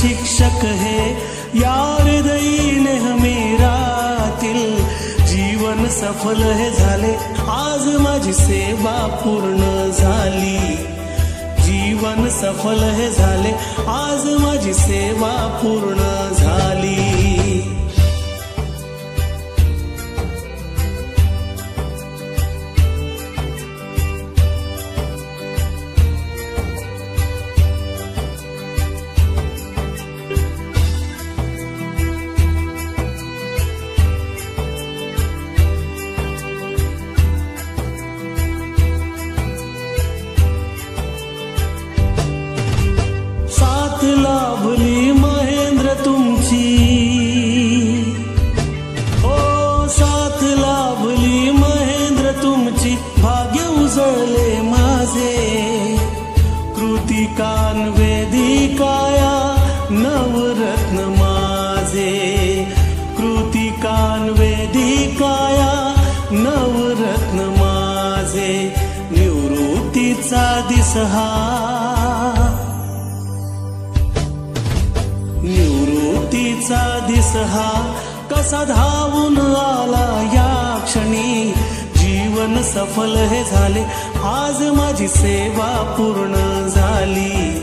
शिक्षक हे या हृदयी नेहमी जीवन सफल हे झाले आज माझी सेवा पूर्ण झाली। जीवन सफल हे झाले आज माझी सेवा पूर्ण झाली। नवरत्न माझे. कृतिकान वेदिकाया नवरत्न माझे. निवृत्तीचा दिसहा. निवृत्तीचा दिस हा कसा धावून आला या क्षणी? जीवन सफल हे झाले. आज माझी सेवा पूर्ण झाली.